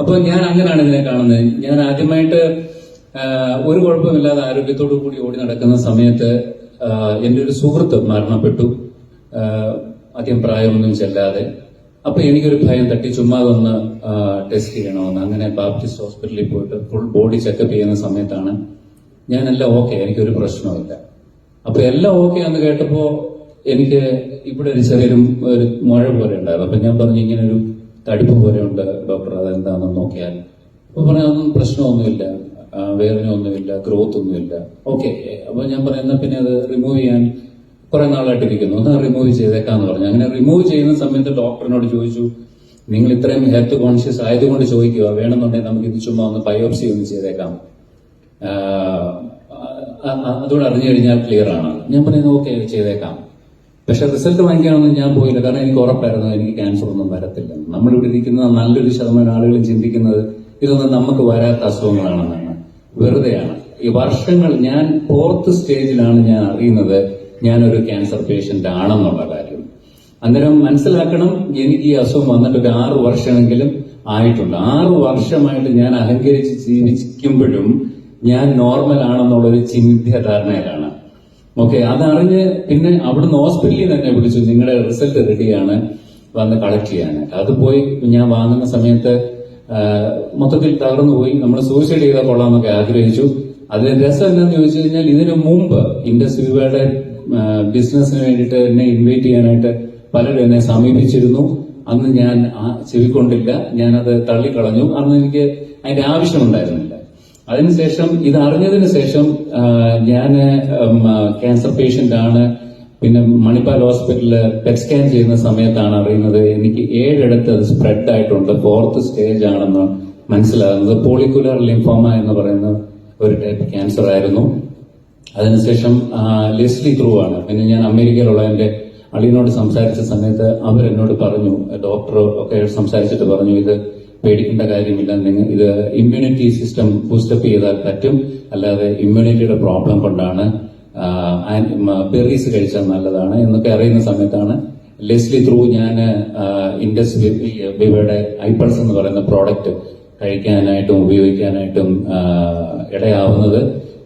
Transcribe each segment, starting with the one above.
അപ്പൊ ഞാൻ അങ്ങനെയാണ് ഇതിനെ കാണുന്നത്. ഞാൻ ആദ്യമായിട്ട് ഒരു കുഴപ്പമില്ലാതെ ആരോഗ്യത്തോടു കൂടി ഓടി നടക്കുന്ന സമയത്ത് എന്റെ ഒരു സുഹൃത്ത് മരണപ്പെട്ടു. അധികം പ്രായമൊന്നും ചെല്ലാതെ. അപ്പൊ എനിക്കൊരു ഭയം തട്ടി ചുമ്മാ ഒന്ന് ടെസ്റ്റ് ചെയ്യണമെന്ന്. അങ്ങനെ ബാപ്റ്റിസ്റ്റ് ഹോസ്പിറ്റലിൽ പോയിട്ട് ഫുൾ ബോഡി ചെക്കപ്പ് ചെയ്യുന്ന സമയത്താണ് ഞാൻ എല്ലാം ഓക്കെ എനിക്കൊരു പ്രശ്നമില്ല അപ്പൊ എല്ലാം ഓക്കെ എന്ന് കേട്ടപ്പോ എനിക്ക് ഇവിടെ ഒരു ചെറിയൊരു ഒരു മുഴ പോലെ ഉണ്ടായിരുന്നു. അപ്പൊ ഞാൻ പറഞ്ഞു ഇങ്ങനെ ഒരു തടിപ്പ് പോലെ ഉണ്ട് ഡോക്ടർ. അതെന്താണെന്ന് നോക്കിയാൽ അപ്പൊ പറഞ്ഞു അതൊന്നും പ്രശ്നമൊന്നുമില്ല. ആ, വേദന ഒന്നുമില്ല ഗ്രോത്ത് ഒന്നുമില്ല ഓക്കെ. അപ്പൊ ഞാൻ പറയുന്ന പിന്നെ അത് റിമൂവ് ചെയ്യാൻ കുറെ നാളായിട്ടിരിക്കുന്നു ഒന്ന് റിമൂവ് ചെയ്തേക്കാന്ന് പറഞ്ഞു. അങ്ങനെ റിമൂവ് ചെയ്യുന്ന സമയത്ത് ഡോക്ടറിനോട് ചോദിച്ചു നിങ്ങൾ ഇത്രയും ഹെൽത്ത് കോൺഷ്യസ് ആയതുകൊണ്ട് ചോദിക്കുക. വേണമെന്നുണ്ടെങ്കിൽ നമുക്ക് ഇത് ചുമ്മാ ഒന്ന് ബയോപ്സി ഒന്ന് ചെയ്തേക്കാം. അതുകൊണ്ട് അറിഞ്ഞു കഴിഞ്ഞാൽ ക്ലിയർ ആണ്. ഞാൻ പറയുന്നത് ഓക്കെ ചെയ്തേക്കാം. പക്ഷെ റിസൾട്ട് വാങ്ങിക്കാനൊന്നും ഞാൻ പോയില്ല. കാരണം എനിക്ക് ഉറപ്പായിരുന്നു എനിക്ക് ക്യാൻസർ ഒന്നും വരത്തില്ല. നമ്മളിവിടെ ഇരിക്കുന്ന നല്ലൊരു ശതമാനം ആളുകൾ ചിന്തിക്കുന്നത് ഇതൊന്നും നമുക്ക് വരാത്ത അസുഖങ്ങളാണെന്നാണ്. വെറുതെയാണ്. ഈ വർഷങ്ങൾ ഞാൻ ഫോർത്ത് സ്റ്റേജിലാണ് ഞാൻ അറിയുന്നത് ഞാനൊരു ക്യാൻസർ പേഷ്യന്റ് ആണെന്നുള്ള കാര്യം. അന്നേരം മനസ്സിലാക്കണം എനിക്ക് ഈ അസുഖം വന്നിട്ട് ഒരു ആറു വർഷമെങ്കിലും ആയിട്ടുണ്ട്. ആറു വർഷമായിട്ട് ഞാൻ അലങ്കരിച്ച് ജീവിക്കുമ്പോഴും ഞാൻ നോർമൽ ആണെന്നുള്ള ഒരു ചിന്താധാരണയിലാണ് ഓക്കെ അതറിഞ്ഞ് പിന്നെ അവിടുന്ന് ഹോസ്പിറ്റലിൽ തന്നെ വിളിച്ചു നിങ്ങളുടെ റിസൾട്ട് റെഡിയാണ് വന്ന് കളക്ട് ചെയ്യാണ്. അത് പോയി ഞാൻ വാങ്ങുന്ന സമയത്ത് മൊത്തത്തിൽ തകർന്നു പോയി. നമ്മൾ സൂയിസൈഡ് ചെയ്താൽ കൊള്ളാമെന്നൊക്കെ ആഗ്രഹിച്ചു. അതിന് രസം എന്താന്ന് ചോദിച്ചു കഴിഞ്ഞാൽ ഇതിനു മുമ്പ് ഇൻഡസ് വിവയുടെ ബിസിനസ്സിന് വേണ്ടിയിട്ട് എന്നെ ഇൻവൈറ്റ് ചെയ്യാനായിട്ട് പലരും എന്നെ സമീപിച്ചിരുന്നു. അന്ന് ഞാൻ ചെവിക്കൊണ്ടില്ല ഞാനത് തള്ളിക്കളഞ്ഞു. അന്ന് എനിക്ക് അതിന്റെ ആവശ്യമുണ്ടായിരുന്നില്ല അതിനുശേഷം ഇത് അറിഞ്ഞതിന് ശേഷം ഞാൻ ക്യാൻസർ പേഷ്യന്റ് ആണ്. പിന്നെ മണിപ്പാൽ ഹോസ്പിറ്റലിൽ പെറ്റ് സ്കാൻ ചെയ്യുന്ന സമയത്താണ് അറിയുന്നത്. എനിക്ക് ഏഴിടത്ത് അത് സ്പ്രെഡ് ആയിട്ടുണ്ട്. ഫോർത്ത് സ്റ്റേജ് ആണെന്ന് മനസ്സിലാകുന്നത്. പോളിക്കുലർ ലിംഫോമ എന്ന് പറയുന്ന ഒരു ടൈപ്പ് ക്യാൻസർ ആയിരുന്നു. അതിനുശേഷം ലെസ്ലി ത്രൂ ആണ്. പിന്നെ ഞാൻ അമേരിക്കയിലുള്ള എന്റെ അളിയനോട് സംസാരിച്ച സമയത്ത് അവരെന്നോട് പറഞ്ഞു ഡോക്ടർ ഒക്കെ സംസാരിച്ചിട്ട് പറഞ്ഞു ഇത് പേടിക്കേണ്ട കാര്യമില്ല. നിങ്ങൾ ഇത് ഇമ്മ്യൂണിറ്റി സിസ്റ്റം ബൂസ്റ്റപ്പ് ചെയ്താൽ പറ്റും. അല്ലാതെ ഇമ്മ്യൂണിറ്റിയുടെ പ്രോബ്ലം കൊണ്ടാണ് ബെറീസ് കഴിച്ചാൽ നല്ലതാണ് എന്നൊക്കെ അറിയുന്ന സമയത്താണ് ലെസ്ലി ത്രൂ ഞാൻ ഇൻഡസ് ബിബയുടെ ഐപ്പൾസ് എന്ന് പറയുന്ന പ്രോഡക്റ്റ് കഴിക്കാനായിട്ടും ഉപയോഗിക്കാനായിട്ടും ഇടയാവുന്നത്.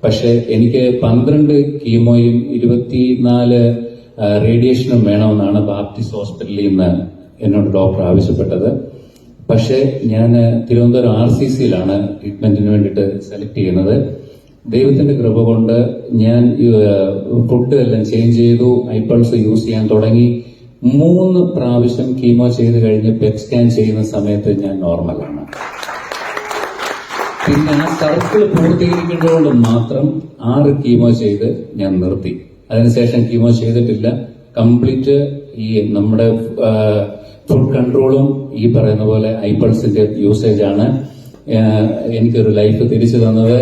പക്ഷെ എനിക്ക് പന്ത്രണ്ട് കീമോയും ഇരുപത്തിനാല് റേഡിയേഷനും വേണമെന്നാണ് ബാപ്റ്റിസ്റ്റ് ഹോസ്പിറ്റലിൽ നിന്ന് എന്നോട് ഡോക്ടർ ആവശ്യപ്പെട്ടത്. പക്ഷേ ഞാൻ തിരുവനന്തപുരം ആർ സി സിയിലാണ് ട്രീറ്റ്മെന്റിന് വേണ്ടിയിട്ട് സെലക്ട് ചെയ്യുന്നത്. ദൈവത്തിന്റെ കൃപ കൊണ്ട് ഞാൻ ഫുഡ് എല്ലാം ചേഞ്ച് ചെയ്തു ഐപ്പൾസ് യൂസ് ചെയ്യാൻ തുടങ്ങി. മൂന്ന് പ്രാവശ്യം കീമോ ചെയ്ത് കഴിഞ്ഞ് പെറ്റ് സ്കാൻ ചെയ്യുന്ന സമയത്ത് ഞാൻ നോർമലാണ്. പിന്നെ ആ സർക്കിൾ പൂർത്തീകരിക്കുന്നതുകൊണ്ട് മാത്രം ആറ് കീമോ ചെയ്ത് ഞാൻ നിർത്തി. അതിനുശേഷം കീമോ ചെയ്തിട്ടില്ല. കംപ്ലീറ്റ് ഈ നമ്മുടെ ഫുഡ് കൺട്രോളും ഈ പറയുന്ന പോലെ ഐപ്പൾസിന്റെ യൂസേജ് ആണ്. എനിക്കൊരു ലൈഫ് തിരിച്ചു തന്നത്.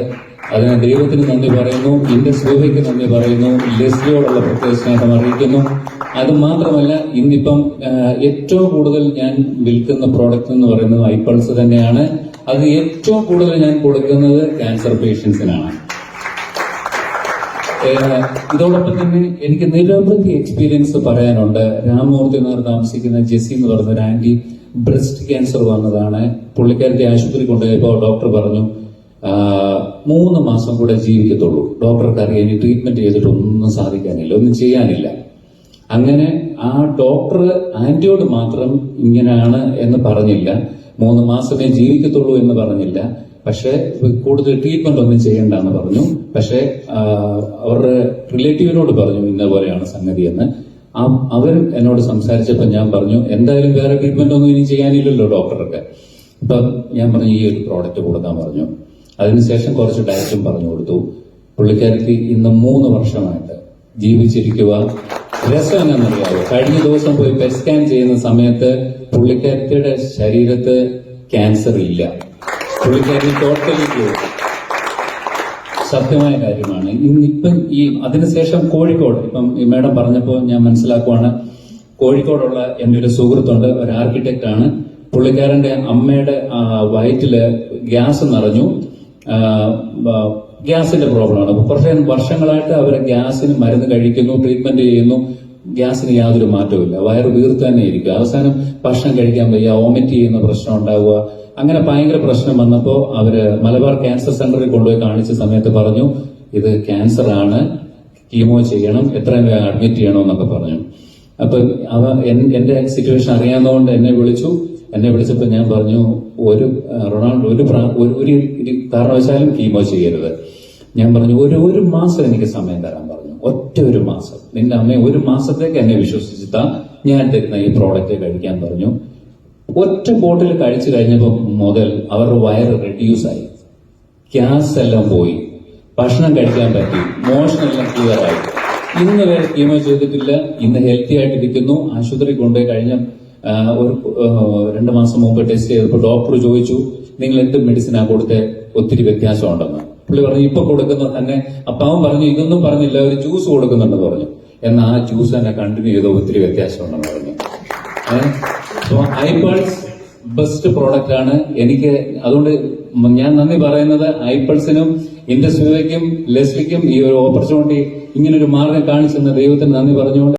അതിന് ദൈവത്തിന് നന്ദി പറയുന്നു. എന്റെ സൂഹയ്ക്ക് നന്ദി പറയുന്നു. ലെസ്ലിയോടുള്ള പ്രത്യേക സ്നേഹം അറിയിക്കുന്നു. അത് മാത്രമല്ല ഇന്നിപ്പം ഏറ്റവും കൂടുതൽ ഞാൻ വിൽക്കുന്ന പ്രോഡക്റ്റ് എന്ന് പറയുന്നത് ഐപ്പൾസ് തന്നെയാണ്. അത് ഏറ്റവും കൂടുതൽ ഞാൻ കൊടുക്കുന്നത് ക്യാൻസർ പേഷ്യൻസിനാണ് ഇതോടൊപ്പം തന്നെ എനിക്ക് നിരവധി എക്സ്പീരിയൻസ് പറയാനുണ്ട്. രാമമൂർത്തി നഗർ താമസിക്കുന്ന ജെസ്സി എന്ന് പറയുന്ന ഒരു ആന്റി ബ്രസ്റ്റ് ക്യാൻസർ വന്നതാണ്. പുള്ളിക്കാരത്തെ ആശുപത്രി കൊണ്ടുപോയപ്പോൾ ഡോക്ടർ പറഞ്ഞു മൂന്ന് മാസം കൂടെ ജീവിക്കത്തുള്ളൂ. ഡോക്ടർക്ക് അറിയാൻ ഇനി ട്രീറ്റ്മെന്റ് ചെയ്തിട്ട് ഒന്നും സാധിക്കാനില്ല ഒന്നും ചെയ്യാനില്ല. അങ്ങനെ ആ ഡോക്ടർ ആന്റിയോട് മാത്രം ഇങ്ങനെയാണ് എന്ന് പറഞ്ഞില്ല. മൂന്ന് മാസമേ ജീവിക്കത്തുള്ളൂ എന്ന് പറഞ്ഞില്ല. പക്ഷെ കൂടുതൽ ട്രീറ്റ്മെന്റ് ഒന്നും ചെയ്യണ്ടെന്ന് പറഞ്ഞു. പക്ഷേ അവരുടെ റിലേറ്റീവിനോട് പറഞ്ഞു ഇന്ന പോലെയാണ് സംഗതി എന്ന്. അവർ എന്നോട് സംസാരിച്ചപ്പോൾ ഞാൻ പറഞ്ഞു എന്തായാലും വേറെ ട്രീറ്റ്മെന്റ് ഒന്നും ഇനി ചെയ്യാനില്ലല്ലോ ഡോക്ടർക്ക് ഇപ്പം ഞാൻ പറഞ്ഞു ഈ ഒരു പ്രോഡക്റ്റ് കൊടുക്കാൻ പറഞ്ഞു. അതിനുശേഷം കുറച്ച് ഡയറ്റും പറഞ്ഞു കൊടുത്തു. പുള്ളിക്കാരത്തി ഇന്ന് മൂന്ന് വർഷമായിട്ട് ജീവിച്ചിരിക്കുക. രസം എന്നറിയാവോ കഴിഞ്ഞ ദിവസം പോയി പെറ്റ് സ്കാൻ ചെയ്യുന്ന സമയത്ത് പുള്ളിക്കാരത്തിയുടെ ശരീരത്ത് ക്യാൻസർ ഇല്ല. പുള്ളിക്കാരത്തി ടോട്ടലി സത്യമായ കാര്യമാണ്. ഇന്നിപ്പം ഈ അതിനുശേഷം കോഴിക്കോട് ഇപ്പം ഈ മേഡം പറഞ്ഞപ്പോൾ ഞാൻ മനസ്സിലാക്കുവാണ് കോഴിക്കോടുള്ള എന്റെ ഒരു സുഹൃത്തുണ്ട് ഒരു ആർക്കിടെക്റ്റ് ആണ്. പുള്ളിക്കാരന്റെ അമ്മയുടെ വയറ്റിൽ ഗ്യാസ് നിറഞ്ഞു. ഗ്യാസിന്റെ പ്രോബ്ലമാണ് കുറച്ച് വർഷങ്ങളായിട്ട് അവർ ഗ്യാസിന് മരുന്ന് കഴിക്കുന്നു ട്രീറ്റ്മെന്റ് ചെയ്യുന്നു. ഗ്യാസിന് യാതൊരു മാറ്റവുമില്ല. വയറ് വീർത്ത് തന്നെ ഇരിക്കുക. അവസാനം ഭക്ഷണം കഴിക്കാൻ വയ്യ ഓമിറ്റ് ചെയ്യുന്ന പ്രശ്നം ഉണ്ടാവുക അങ്ങനെ ഭയങ്കര പ്രശ്നം വന്നപ്പോ അവർ മലബാർ ക്യാൻസർ സെന്ററിൽ കൊണ്ടുപോയി കാണിച്ച സമയത്ത് പറഞ്ഞു ഇത് ക്യാൻസർ ആണ് കീമോ ചെയ്യണം. എത്രയും വേഗം അഡ്മിറ്റ് ചെയ്യണമെന്നൊക്കെ പറഞ്ഞു. അപ്പൊ അവ എന്റെ സിറ്റുവേഷൻ അറിയാവുന്നതുകൊണ്ട് എന്നെ വിളിച്ചു. എന്നെ വിളിച്ചപ്പോൾ ഞാൻ പറഞ്ഞു ഒരു റൊണാൾഡോ ഒരു ഒരു കാരണവശാലും കീമോ ചെയ്യരുത്. ഞാൻ പറഞ്ഞു ഒരു ഒരു മാസം എനിക്ക് സമയം തരാൻ പറഞ്ഞു. ഒറ്റ ഒരു മാസം. നിന്റെ അമ്മയെ ഒരു മാസത്തേക്ക് എന്നെ വിശ്വസിച്ചിട്ടാ ഞാൻ തരുന്ന ഈ പ്രോഡക്റ്റ് കഴിക്കാൻ പറഞ്ഞു. ഒറ്റ ബോട്ടിൽ കഴിച്ചു കഴിഞ്ഞപ്പോൾ മുതൽ അവരുടെ വയറ് റെഡ്യൂസ് ആയി. ഗ്യാസ് എല്ലാം പോയി. ഭക്ഷണം കഴിക്കാൻ പറ്റി. മോഷൻ എല്ലാം ക്ലിയർ ആയി. ഇന്ന് വരെ കീമോ ചെയ്തിട്ടില്ല. ഇന്ന് ഹെൽത്തി ആയിട്ടിരിക്കുന്നു. ആശുപത്രി കൊണ്ടുപോയി കഴിഞ്ഞ ഒരു രണ്ടു മാസം മുമ്പ് ടെസ്റ്റ് ചെയ്തപ്പോൾ ഡോക്ടർ ചോദിച്ചു നിങ്ങൾ എന്ത് മെഡിസിനാ കൊടുത്തേ? ഒത്തിരി വ്യത്യാസമുണ്ടെന്ന്. പുള്ളി പറഞ്ഞു ഇപ്പൊ കൊടുക്കുന്ന തന്നെ. അപ്പാവൻ പറഞ്ഞു ഇതൊന്നും പറഞ്ഞില്ല. ഒരു ജ്യൂസ് കൊടുക്കുന്നുണ്ടെന്ന് പറഞ്ഞു. എന്നാൽ ആ ജ്യൂസ് തന്നെ കണ്ടിന്യൂ ചെയ്തോ ഒത്തിരി വ്യത്യാസമുണ്ടെന്ന് പറഞ്ഞു. സോ ഐപൾസ് ബെസ്റ്റ് പ്രോഡക്റ്റ് ആണ്. എനിക്ക് അതുകൊണ്ട് ഞാൻ നന്ദി പറയുന്നത് ഐപൾസിനും ഇൻഡസ്ട്രിയിലേക്കും ലെസ്ലിക്കും ഈ ഒരു ഓപ്പർച്യൂണിറ്റി ഇങ്ങനൊരു മാർഗം കാണിച്ചെന്ന് ദൈവത്തിന് നന്ദി പറഞ്ഞുകൊണ്ട്